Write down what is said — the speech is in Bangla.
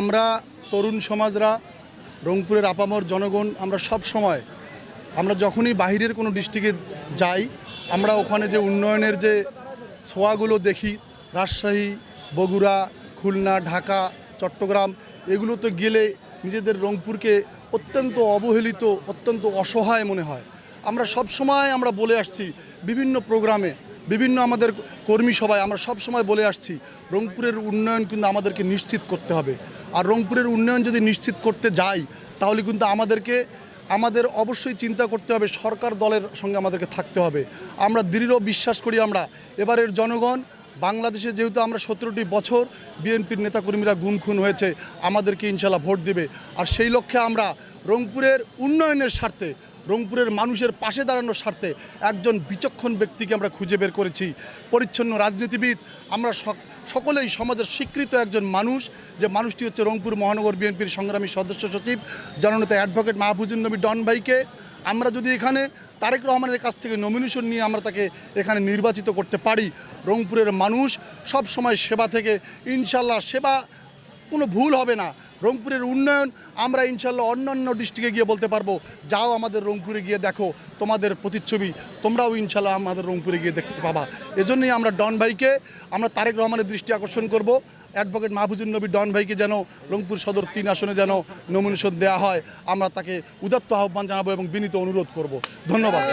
আমরা, তরুণ সমাজরা, রংপুরের আপামর জনগণ, আমরা সব সময়, আমরা যখনই বাহিরের কোনো ডিস্ট্রিক্টে যাই, আমরা ওখানে যে উন্নয়নের যে ছোঁয়াগুলো দেখি, রাজশাহী, বগুড়া, খুলনা, ঢাকা, চট্টগ্রাম, এগুলোতে গেলে নিজেদের রংপুরকে অত্যন্ত অবহেলিত, অত্যন্ত অসহায় মনে হয়। আমরা সব সময় আমরা বলে আসছি, বিভিন্ন প্রোগ্রামে, বিভিন্ন আমাদের কর্মী সভায় আমরা সব সময় বলে আসছি, রংপুরের উন্নয়ন কিন্তু আমাদেরকে নিশ্চিত করতে হবে। আর রংপুরের উন্নয়ন যদি নিশ্চিত করতে যাই, তাহলে কিন্তু আমাদেরকে, আমাদের অবশ্যই চিন্তা করতে হবে, সরকার দলের সঙ্গে আমাদেরকে থাকতে হবে। আমরা দৃঢ় বিশ্বাস করি আমরা। এবারের জনগণ, বাংলাদেশে যেহেতু আমরা সতেরোটি বছর বিএনপির নেতাকর্মীরা গুম খুন হয়েছে, আমাদেরকে ইনশাল্লাহ ভোট দেবে। আর সেই লক্ষ্যে আমরা রংপুরের উন্নয়নের স্বার্থে রংপুরের মানুষের পাশে দাঁড়ানোর স্বার্থে একজন বিচক্ষণ ব্যক্তিকে আমরা খুঁজে বের করেছি। পরিচ্ছন্ন রাজনীতিবিদ, আমরা সকলেই সমাজের স্বীকৃত একজন মানুষ, যে মানুষটি হচ্ছে রংপুর মহানগর বিএনপির সংগ্রামী সদস্য সচিব, জননেতা অ্যাডভোকেট মাহফুজুর নবী ডন ভাইকে আমরা যদি এখানে তারেক রহমানের কাছ থেকে নমিনেশন নিয়ে আমরা তাকে এখানে নির্বাচিত করতে পারি, রংপুরের মানুষ সব সময় সেবা থেকে ইনশাল্লাহ সেবা কোনো ভুল হবে না। রংপুরের উন্নয়ন, আমরা ইনশাল্লাহ অন্যান্য ডিস্ট্রিক্টে গিয়ে বলতে পারব, যাও আমাদের রংপুরে গিয়ে দেখো তোমাদের প্রতিচ্ছবি, তোমরাও ইনশাল্লাহ আমাদের রংপুরে গিয়ে দেখতে পাবা। এজন্যই আমরা ডন ভাইকে, আমরা তারেক রহমানের দৃষ্টি আকর্ষণ করব। অ্যাডভোকেট মাহফুজুর নবী ডন ভাইকে যেন রংপুর সদর তিন আসনে যেন নমিনেশন দেওয়া হয়, আমরা তাকে উদাত্ত আহ্বান জানাব এবং বিনীত অনুরোধ করব। ধন্যবাদ।